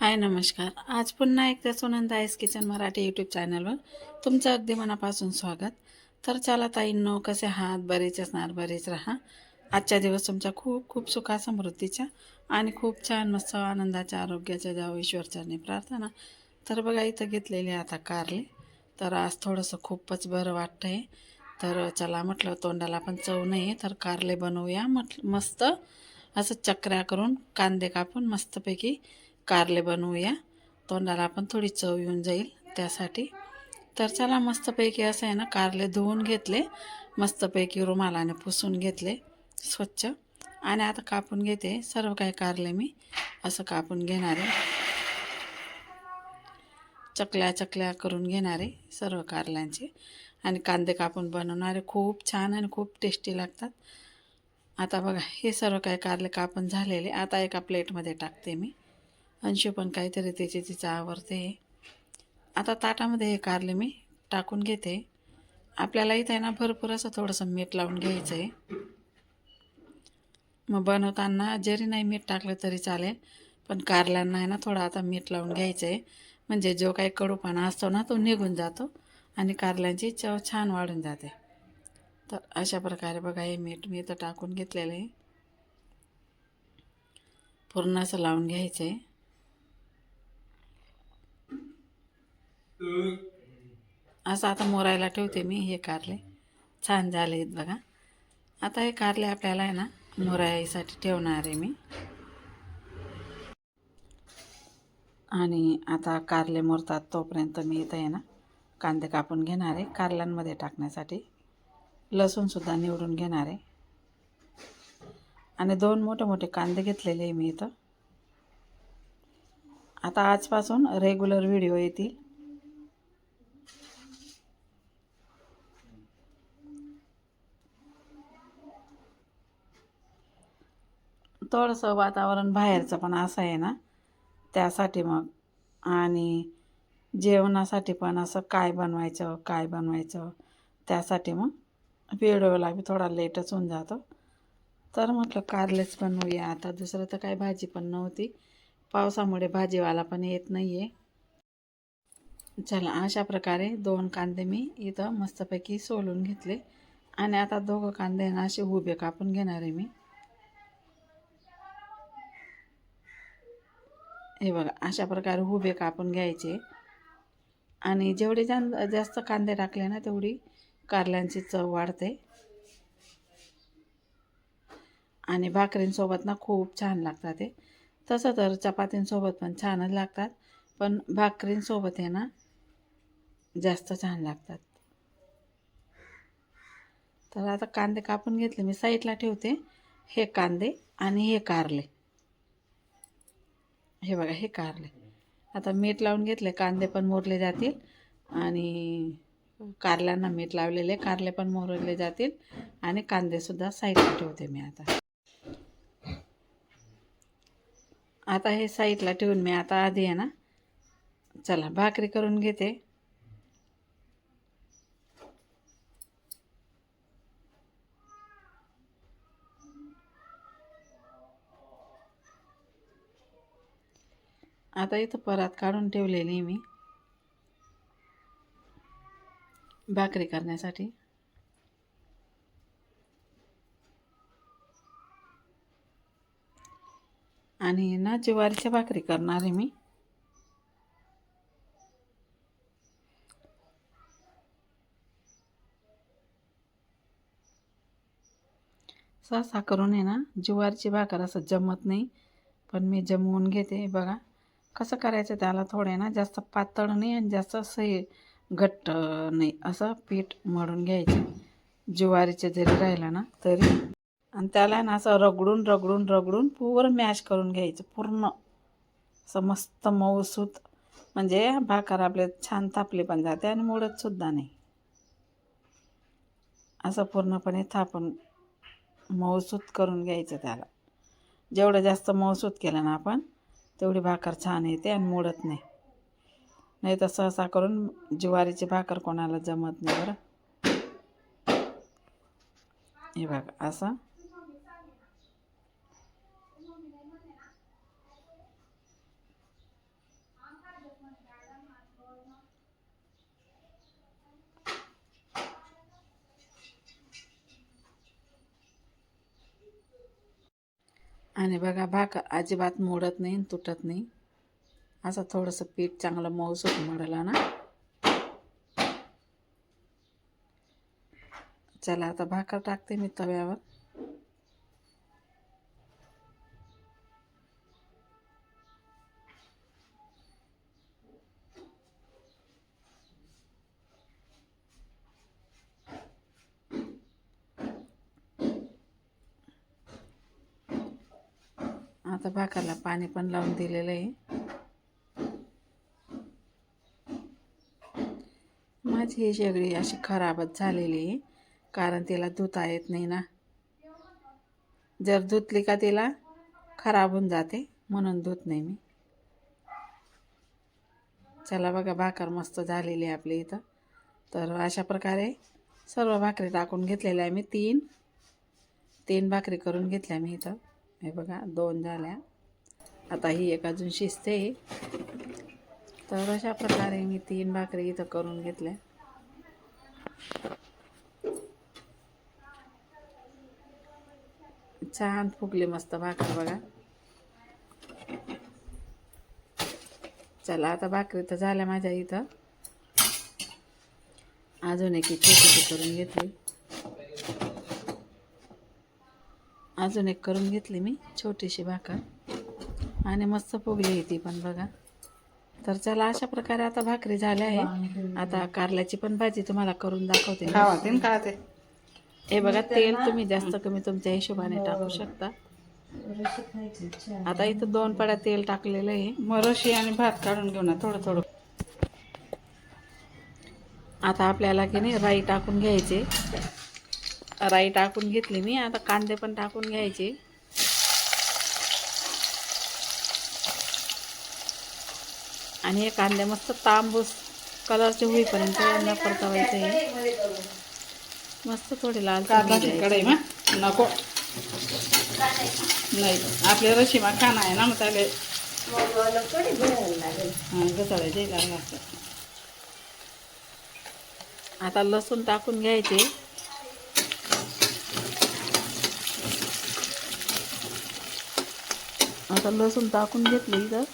हाय नमस्कार. आज पुन्हा एकदा सुनंदा आईस किचन मराठी यूट्यूब चॅनलवर तुमचं अगदी मनापासून स्वागत. तर चला ताईंनो कसे आहात? बरेच असणार बरेच राहा. आजच्या दिवस तुमच्या खूप खूप सुखा समृद्धीच्या आणि खूप छान मस्त आनंदाच्या आरोग्याच्या जाऊ ईश्वरचरणी प्रार्थना. तर बघा इथं घेतलेले आता कारले. तर आज थोडंसं खूपच बरं वाटतं आहे तर चला म्हटलं तोंडाला पण चव नाही आहे तर कारले बनवूया म्हटलं मस्त. असं चक्र्या करून कांदे कापून मस्तपैकी कारले बनवूया. तोंडाला पण थोडी चव येऊन जाईल त्यासाठी. तर चला मस्तपैकी असं आहे ना कारले धुवून घेतले. मस्तपैकी रुमालाने पुसून घेतले स्वच्छ. आणि आता कापून घेते सर्व काही कारले मी. असं कापून घेणारे चकल्या चकल्या करून घेणारे सर्व कारल्यांचे. आणि कांदे कापून बनवणारे खूप छान आणि खूप टेस्टी लागतात. आता बघा हे सर्व काही कारले कापून झालेले. आता एका प्लेटमध्ये टाकते मी. अंशू पण काहीतरी त्याची तिचा आवडते आता ताटामध्ये हे कारले मी टाकून घेते. आपल्याला इथे आहे ना भरपूर असं थोडंसं मीठ लावून घ्यायचं आहे मग बनवताना जरी नाही मीठ टाकलं तरी चालेल पण कारल्यांना आहे ना थोडं आता मीठ लावून घ्यायचं आहे म्हणजे जो काही कडूपणा असतो ना तो निघून जातो आणि कारल्यांची चव छान वाढून जाते. तर अशा प्रकारे बघा हे मीठ मी तर टाकून घेतलेलं आहे. पूर्ण असं लावून घ्यायचं आहे असं आता मोरायला ठेवते मी हे कारले. छान झाले आहेत बघा. आता हे कारले आपल्याला आहे ना मोराईसाठी ठेवणार आहे मी. आणि आता कारले मोरतात तोपर्यंत मी इथं आहे ना कांदे कापून घेणार आहे कारल्यांमध्ये टाकण्यासाठी. लसूणसुद्धा निवडून घेणार आहे. आणि दोन मोठे मोठे कांदे घेतलेले आहे मी इथं. आता आजपासून रेग्युलर व्हिडिओ येतील. थोडंसं वातावरण बाहेरचं पण असं आहे ना त्यासाठी मग. आणि जेवणासाठी पण असं काय बनवायचं काय बनवायचं त्यासाठी मग. व्हिडिओला बी थोडा लेटच होऊन जातो. तर म्हटलं कारलेच बनवूया. आता दुसरं तर काही भाजी पण नव्हती. पावसामुळे भाजीवाला पण येत नाही आहे चला अशा प्रकारे दोन कांदे मी इथं मस्तपैकी सोलून घेतले. आणि आता दोघं कांदे ना असे उभे कापून घेणार आहे मी. हे बघा अशा प्रकारे उभे कापून घ्यायचे. आणि जेवढे जान जास्त कांदे टाकले ना तेवढी कारल्यांची चव वाढते. आणि भाकरींसोबत ना खूप छान लागतात ते तसं तर चपातींसोबत पण छानच लागतात. पण भाकरींसोबत आहे ना जास्त छान लागतात. तर आता कांदे कापून घेतले. मी साईडला ठेवते. हे कांदे आणि हे कारले. हे बघा हे कारले. आता मीठ लावून घेतले कांदे पण मोरले जातील आणि कारल्यांना मीठ लावलेले कारले पण मोरले जातील आणि कांदेसुद्धा साईडला ठेवते मी आता. आता हे साईडला ठेवून मी आता आधी आहे ना चला भाकरी करून घेते. आता इथं परात काढून ठेवलेली मी. भाकरी करण्यासाठी. आणि ना ज्वारीच्या भाकरी करणार आहे मी. सहसा करून आहे ना ज्वारीची भाकर असं जमत नाही पण मी जमवून घेते बघा. कसं करायचं त्याला थोडे ना जास्त पातळ नाही आणि जास्त असं घट्ट नाही असं पीठ मळून घ्यायचं. ज्वारीचे जरी राहिलं ना तरी. आणि त्याला ना असं रगडून रगडून रगडून पूर्ण मॅश करून घ्यायचं पूर्ण. असं मस्त मऊसूत. म्हणजे भाकर आपले छान थापले पण जाते आणि मुळतसुद्धा नाही. असं पूर्णपणे थापून मऊसूत करून घ्यायचं त्याला. जेवढं जास्त मऊसूत केलं ना आपण तेवढी भाकर छान येते आणि मोडत नाही. नाही तर सहसा करून ज्वारीची भाकर कोणाला जमत नाही बरं. हे बघा असं. आणि बघा भाकर अजिबात मोडत नाही तुटत नाही. असं थोडंसं पीठ चांगलं मऊसूत मळलं ना. चला आता भाकर टाकते मी तव्यावर. आता भाकरला पाणी पण लावून दिलेलं आहे. माझी ही शेगडी अशी खराबच झालेली आहे कारण तिला धुता येत नाही ना. जर धुतली का तिला खराब होऊन जाते म्हणून धुत नाही मी. चला बघा भाकर मस्त झालेली आहे आपली इथं. तर अशा प्रकारे सर्व भाकरी टाकून घेतलेल्या आहे मी तीन. तीन भाकरी करून घेतल्या मी इथं. हे बघा दोन झाल्या. आता ही एक अजून शिजते तर अशा प्रकारे मी तीन भाकरी इथं करून घेतल्या. छान फुगली मस्त भाकर बघा. चला आता भाकरी तर झाल्या माझ्या इथं. अजून एक छोटी करून घेतली. अजून एक करून घेतली मी छोटीशी भाकर. आणि मस्त फुगली ती पण बघा. तर चला अशा प्रकारे आता भाकरी झाल्या आहे. आता कारल्याची पण भाजी तुम्हाला करून दाखवते हे बघा तेल तुम्ही जास्त कमी तुमच्या हिशोबाने टाकू शकता. आता इथं दोन पड्या तेल टाकलेलं आहे. मग रशी आणि भात काढून घेऊ ना थोडं थोडं. आता आपल्याला की नाही राई टाकून घ्यायचे. राई टाकून घेतली मी. आता कांदे पण टाकून घ्यायचे. आणि हे कांदे मस्त तांबूस कलरचे होईपर्यंत यांना परतवायचे आहे. मस्त थोडे लाल कांदा करून घ्यायचे. कढई मा नको. नाही आपल्या रशीमा खाना आहे ना मग त्याला हां असतं आता लसूण टाकून घ्यायचे. आता लसूण टाकून घेतली इथं.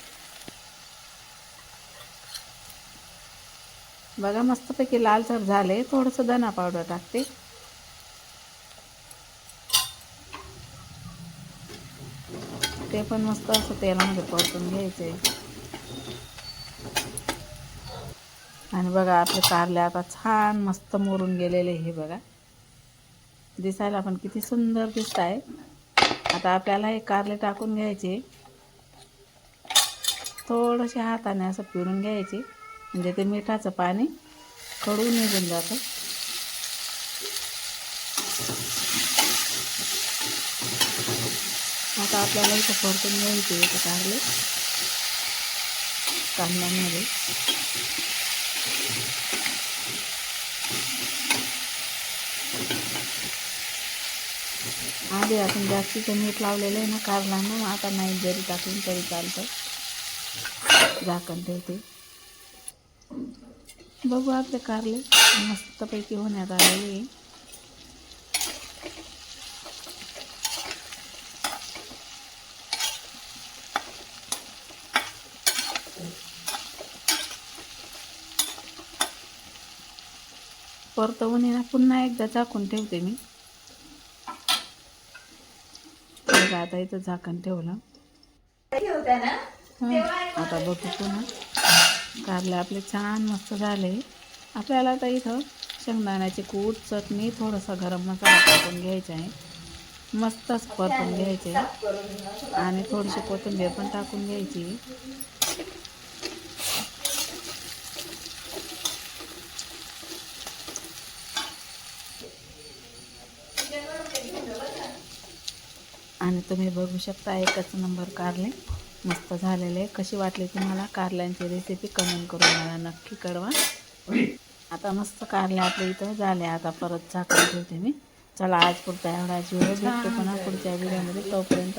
बघा मस्तपैकी लालसर झाले थोडंसं धना पावडर टाकते. ते पण मस्त असं तेलामध्ये परतून घ्यायचे आणि बघा आपले कारले आता छान मस्त मोरून गेलेले हे बघा. दिसायला पण किती सुंदर दिसत आहे आता आपल्याला हे कारले टाकून घ्यायचे. थोडंसे हाताने असं पिळून घ्यायचे. म्हणजे ते मिठाचं पाणी कडून निघून जातं. आता आपल्याला इथं परतून घ्यायचे इथं कारले कांद्यांमध्ये आधी आपण जास्तीचं मीठ लावलेलं आहे ना कारलांना मग आता नाही जरी टाकून तरी चालतं झाकण ठेवते. बघू आपले कारले. मस्तपैकी होण्यात आलेले आहे. परतवून पुन्हा एकदा झाकून ठेवते मी बघा आता इथं झाकण ठेवलं. आता बघू पुन्हा. कारले आपले छान मस्त झाले. आपल्याला आता इथं शेंगदाण्याची कूट चटणी थोडासा गरम मसाला टाकून घ्यायचा आहे. मस्तच परतून घ्यायचे. आणि थोडीशी कोथिंबीर पण टाकून घ्यायची. आणि तुम्ही बघू शकता एकच नंबर कारले. मस्त झालेले कशी वाटली तुम्हाला कारल्यांची रेसिपी कमेंट करून मला नक्की कळवा. आता मस्त कारले आपल्या इथं झाले आता परत झाकून ठेवते मी. चला आज पुढचा एवढा जीव भेटतो पुन्हा पुढच्या व्हिडिओमध्ये तोपर्यंत.